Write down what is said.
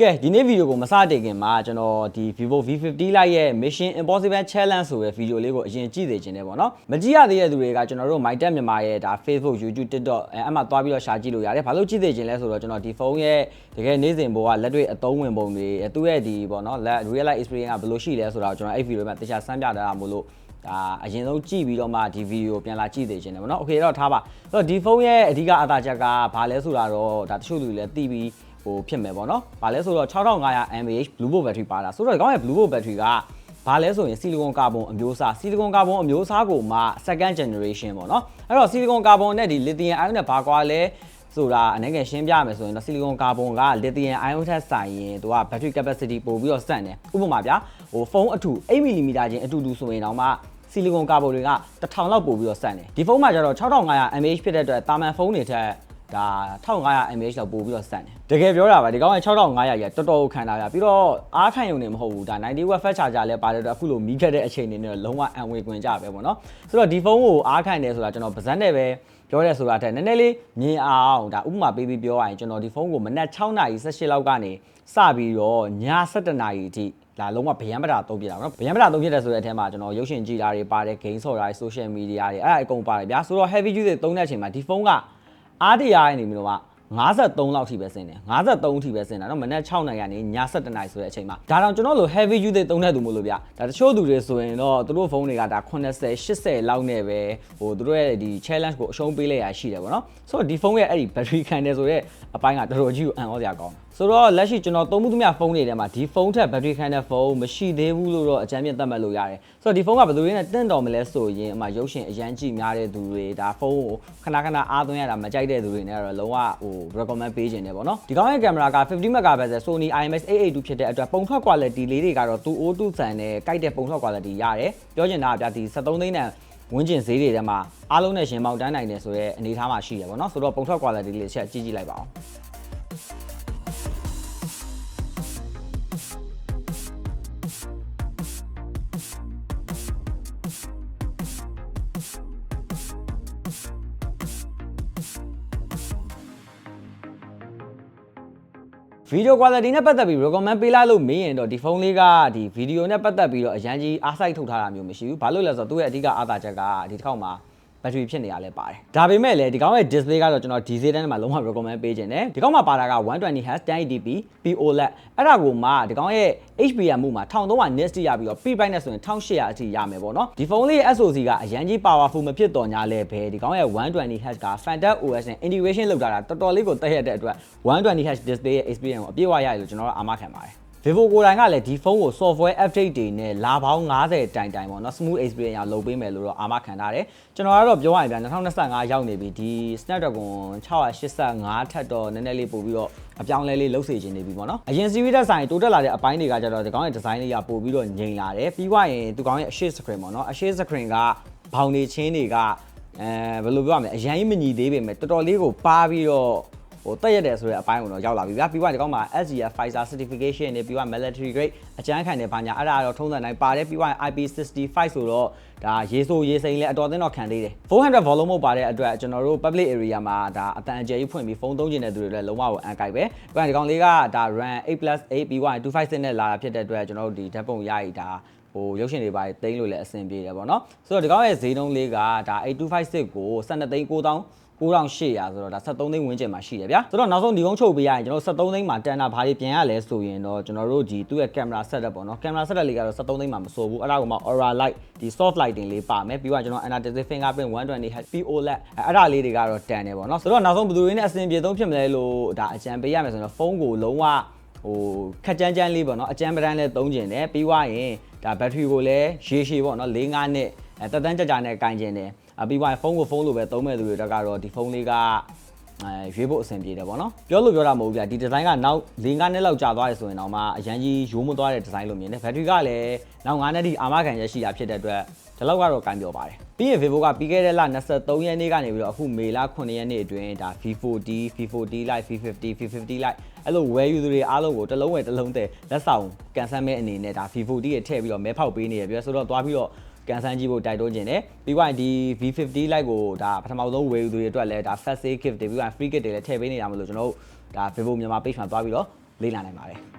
ကဲဒီနေ့ဗီဒီယိုကိုမစတင်ခင်မှာကျွန်တော်ဒီ Vivo V50 Lite ရဲ့ Mission Impossible Challenge ဆိုတဲ့ဗီဒီယိုလေးကိုအရင်ကြည့်သေးခြင်းနဲ့ပေါ့နော်မကြည့်ရသေးတဲ့သူတွေကကျွန်တော်တို့ MyTech မြန်မာရဲ့ဒါ Facebook YouTube TikTok အဲအမှသွားပြီးတော့ရှာကြည့်လို့ရတယ်ဘာလို့ကြည့်သေးခြင်းလဲဆိုတော့ကျွန်တော်ဒီဖုန်းရဲ့တကယ်နေ့စဉ်ဘဝလက်တွေ့အသုံးဝင်ပုံတွေအဲသူ့ရဲ့ဒီပေါ့နော် real life experience ကဘယ်လိုရှိလဲဆိုတော့ကျွန်တော်အဲ့ဗီဒီယိုမှာတခြားစမ်းပြထားတာမို့လို့ဒါအရင်ဆုံးကြည့်ပြီးတော့မှဒီဗီဒီယိုပြန်လာကြည့်သေးခြင်းတယ်ပေါ့နော်โอเคတော့ထားပါအဲ့တော့ဒီဖုန်းရဲ့အဓိကအသာချက်ကဘာလဲဆိုတာတော့ဒါတချို့လူတွေလည်းသိပြီး ဟိုဖြစ်မယ်ပေါ့နော်။ဘာလဲဆိုတော့6500 mAh Blue Bolt battery ပါတာဆိုတော့ဒီကောင်းရဲ့ Blue Bolt battery ကဘာလဲဆိုရင်ဆီလီကွန်ကာဗွန်အမျိုးအစားဆီလီကွန်ကာဗွန်အမျိုးအစားကိုမှ second generation ပေါ့နော်။အဲ့တော့ဆီလီကွန်ကာဗွန်နဲ့ဒီ lithium ion နဲ့ဘာကွာလဲဆိုတာအနေငယ်ရှင်းပြမယ်ဆိုရင်တော့ဆီလီကွန်ကာဗွန်က lithium ion ထက်ဆိုင်ရင်သူက battery capacity ပို့ပြီးတော့စက်တယ်။ဥပမာဗျာဟိုဖုန်းအထူ 8 mm ချင်းအတူတူဆိုရင်တော့မှဆီလီကွန်ကာဗွန်တွေက1000လောက်ပို့ပြီးတော့စက်တယ်။ဒီဖုန်းမှာကျတော့6500 mAh ဖြစ်တဲ့အတွက်တာမန်ဖုန်းတွေထက် ဒါ1500 mAh လောက်ပို့ပြီးတော့စက်တယ်တကယ်ပြောတာပါဒီကောင်းက6500ကြီးတော်တော်ကိုခံတာပြပြီးတော့အားထိုင်ရုံနဲ့မဟုတ်ဘူးဒါ90 watt fast charger လည်းပါတယ်တော့အခုလိုမီးခက်တဲ့အချိန်နေနဲ့လုံးဝအံဝင်ခွင်ကြပဲပေါ့နော်ဆိုတော့ဒီဖုန်းကိုအားခံတယ်ဆိုတာကျွန်တော်ပါဇက်နဲ့ပဲပြောရဲဆိုတာတဲ့နည်းနည်းလေးမြင်အောင်ဒါဥပမာပေးပြီးပြောရရင်ကျွန်တော်ဒီဖုန်းကိုမနက်6နာရီ18လောက်ကနေစပြီးတော့ည7နာရီအထိလာလုံးဝဗျံပတာသုံးပြတာပေါ့နော်ဗျံပတာသုံးပြတဲ့ဆိုတဲ့အထဲမှာကျွန်တော်ရုပ်ရှင်ကြည့်တာတွေပါတယ် game ဆော်တာတွေ social media တွေအဲ့ဒါအကုန်ပါတယ်ဗျာဆိုတော့ heavy use တွေသုံးတဲ့အချိန်မှာဒီဖုန်းက အားတရားနေပြီးတော့မှ53လောက်ထိပဲဆင်းတယ်53ထိပဲဆင်းတာเนาะမနက်6နာရီကနေည7နာရီဆိုတဲ့အချိန်မှာဒါတော့ကျွန်တော်လို heavy use တွေသုံးတဲ့သူမို့လို့ဗျဒါတချို့သူတွေဆိုရင်တော့သူတို့ဖုန်းတွေကဒါ80 80လောက်နဲ့ပဲဟိုသူတို့ရဲ့ဒီ challenge ကိုအရှုံးပေးလိုက်ရရှိတယ်ဗောနော်ဆိုတော့ဒီဖုန်းရဲ့အဲ့ဒီ battery ခံတယ်ဆိုတဲ့အပိုင်းကတော်တော်ကြီးကိုအံ့ဩစရာကောင်းတယ် ဆိုတော့လက်ရှိကျွန်တော်သုံးမှုသမျှဖုန်းတွေထဲမှာဒီဖုန်းထက် battery ခံတဲ့ဖုန်းမရှိသေးဘူးလို့တော့အကြမ်းမြင့်သတ်မှတ်လို့ရတယ်ဆိုတော့ဒီဖုန်းကဘယ်လိုလဲနဲ့တင့်တော်မလဲဆိုရင်အမှရုပ်ရှင်အရန်ကြည့်များတဲ့သူတွေဒါဖုန်းကိုခဏခဏအားသွင်းရတာမကြိုက်တဲ့သူတွေနဲ့တော့လုံးဝဟို recommend ပေးခြင်းတယ်ပေါ့နော်ဒီကောင်းရဲ့ကင်မရာက50 megapixel Sony IMX882 ဖြစ်တဲ့အတွက်ပုံထွက် quality လေးတွေကတော့202ဆန်နဲ့ကြိုက်တဲ့ပုံထွက် quality ရတယ်ပြောချင်တာကဗျာဒီ73သိန်းတန်ဝင်းကျင်ဈေးတွေထဲမှာအားလုံးနဲ့ရှင်ပေါင်တန်းနိုင်တယ်ဆိုတော့အနေထားမှာရှိတယ်ပေါ့နော်ဆိုတော့ပုံထွက် quality လေးတစ်ချက်ကြည့်ကြည့်လိုက်ပါအောင် ဗီဒီယို quality နဲ့ပတ်သက်ပြီး recommend ပေးလိုက်လို့မေးရင်တော့ဒီဖုန်းလေးကဒီဗီဒီယိုနဲ့ပတ်သက်ပြီးတော့အရန်ကြီးအားစိုက်ထုတ်ထားတာမျိုးမရှိဘူး။ဘာလို့လဲဆိုတော့သူ့ရဲ့အဓိကအားသာချက်ကဒီတစ်ခေါက်မှာ battery ဖြစ်နေရလဲပါတယ်။ဒါပေမဲ့လည်းဒီကောင်းရဲ့ display ကတော့ကျွန်တော်ဒီဈေးတန်းမှာလုံးဝ recommend ပေးခြင်းတယ်။ဒီကောင်းမှာပါတာက 120Hz 1080p POLED အဲ့ဒါကိုမှဒီကောင်းရဲ့ HBM မှုမှာ1300 nits တိရပြီးတော့ P-Byte နဲ့ဆိုရင်1800အထိရမယ်ပေါ့နော်။ဒီဖုန်းလေး SoC ကအရန်ကြီး powerful မဖြစ်တော့ညာလဲပဲဒီကောင်းရဲ့ 120Hz က Phantom OS နဲ့ integration လုပ်ထားတာတော်တော်လေးကိုတက်ရတဲ့အတွက် 120Hz display ရဲ့ experience ကိုအပြည့်အဝရတယ်လို့ကျွန်တော်တို့အာမခံပါတယ်။ Vivo ကိုယ်တိုင်ကလည်းဒီဖုန်းကို software update တွေနဲ့လာပေါင်း90တိုင်တိုင်ပေါ့နော် smooth experience ရလုပ်ပေးမယ်လို့တော့အာမခံထားတယ်ကျွန်တော်ကတော့ပြောရရင်ဗျာ2025ရောက်နေပြီဒီ Snapdragon 685ထက်တော့နည်းနည်းလေးပို့ပြီးတော့အပြောင်းလဲလေးလှုပ်စေခြင်းနေပြီပေါ့နော်အရင် series တက်ဆိုင်တိုးတက်လာတဲ့အပိုင်းတွေကကြတော့ဒီကောင်းရဲ့ design လေးကပို့ပြီးတော့ငြိမ်လာတယ်ပြီးွားရင်ဒီကောင်းရဲ့အရှိ screen ပေါ့နော်အရှိ screen ကဘောင်နေချင်းတွေကအဲဘယ်လိုပြောရမလဲအရင်မညီသေးပေမဲ့တော်တော်လေးကိုပါပြီးတော့ ဟိုတက်ရက်တယ်ဆိုတဲ့အပိုင်းကိုတော့ရောက်လာပြီဗျာပြီးတော့ဒီကောင်မှာ SGF Pfizer certification နဲ့ပြီးတော့ military grade အကျန်းခံတယ်ဘာညာအဲ့ဒါတော့ထုံးစံတိုင်းပါတယ်ပြီးတော့ IP65 ဆိုတော့ဒါရေဆိုရေစိန်လည်းအတော်သင်းတော့ခံသေးတယ်400 volume မို့ပါတဲ့အတွက်ကျွန်တော်တို့ public area မှာဒါအတန်အကျယ်ကြီးဖွင့်ပြီးဖုန်းသုံးချင်တဲ့သူတွေလည်းလုံးဝကိုအန်ကိုက်ပဲပြီးတော့ဒီကောင်လေးကဒါ RAM 8+8 ပြီးတော့256နဲ့လာတာဖြစ်တဲ့အတွက်ကျွန်တော်တို့ဒီဓာတ်ပုံရည်ဒါဟိုရုပ်ရှင်တွေပါတိန်းလို့လည်းအဆင်ပြေတယ်ပေါ့နော်ဆိုတော့ဒီကောင်ရဲ့ဈေးနှုန်းလေးကဒါ8256ကို12သိန်း9000 9800ဆိုတော့ဒါ73သိန်းဝန်းကျင်မှာရှိတယ်ဗျာဆိုတော့နောက်ဆုံးဒီကုန်းချုပ်ပေးရရင်ကျွန်တော်73သိန်းမှာတန်တာဘာတွေပြင်ရလဲဆိုရင်တော့ကျွန်တော်တို့ဒီသူ့ရဲ့ကင်မရာ setup ပေါ့နော်ကင်မရာ setup လေးကတော့73သိန်းမှာမစိုးဘူးအဲ့ဒါကမှ aura light ဒီ soft lighting လေးပါမယ်ပြီးတော့ကျွန်တော် analytic fingerprint 120Hz POLED အဲ့ဒါလေးတွေကတော့တန်တယ်ပေါ့နော်ဆိုတော့နောက်ဆုံးဘယ်သူတွေနဲ့အဆင်ပြေဆုံးဖြစ်မလဲလို့ဒါအကြံပေးရမယ်ဆိုတော့ဖုန်းကိုလုံးဝဟိုခက်ကြမ်းကြမ်းလေးပေါ့နော်အကြမ်းပဒန်းလေးသုံးကျင်တယ်ပြီးွားရင်ဒါဘက်ထရီကိုလည်းရေရှည်ပေါ့နော်၄၅နှစ်အဲတက်တန်းကြကြနဲ့ကင်ကျင်တယ် အပြီးပါဖုန်းကိုဖုန်းလိုပဲသုံးမဲ့သူတွေတက်ကတော့ဒီဖုန်းလေးကအဲရွေးဖို့အဆင်ပြေတယ်ပေါ့နော်ပြောလို့ပြောတာမဟုတ်ဘူးဗျဒီဒီဇိုင်းကနောက်၄၅နှစ်လောက်ကြာသွားရဆိုရင်တော့မှအရန်ကြီးရိုးမသွားတဲ့ဒီဇိုင်းလို့မြင်တယ်ဘက်ထရီကလည်းနောက်9နှစ်ထိအာမခံရရှိတာဖြစ်တဲ့အတွက်ဒီလောက်ကတော့ကံပြောပါတယ်ပြီးရင် Vivo ကပြီးခဲ့တဲ့လ23ရက်နေ့ကနေပြီးတော့အခုမေလ9ရက်နေ့အတွင်းဒါ V40 V40 Lite V50 V50 Lite အဲ့လိုဝယ်ယူသူတွေအားလုံးကိုတစ်လုံးဝယ်တစ်လုံးတည်းလက်ဆောင်ကန်ဆယ်မဲ့အနေနဲ့ဒါ V40 ရဲ့ထည့်ပြီးတော့မဲဖောက်ပေးနေရပြဆိုတော့သွားပြီးတော့ ကန်ဆန်းကြည့်ဖို့တိုက်တွန်းခြင်းတယ်ပြီးတော့ဒီ V50 Lite ကိုဒါပထမဆုံးဝယ်ယူသူတွေအတွက်လည်းဒါ first aid kit တွေပြီးတော့ free kit တွေလည်းထည့်ပေးနေတာမလို့ကျွန်တော်တို့ဒါ Vivo မြန်မာ page မှာသွားပြီးတော့လေ့လာနိုင်ပါတယ်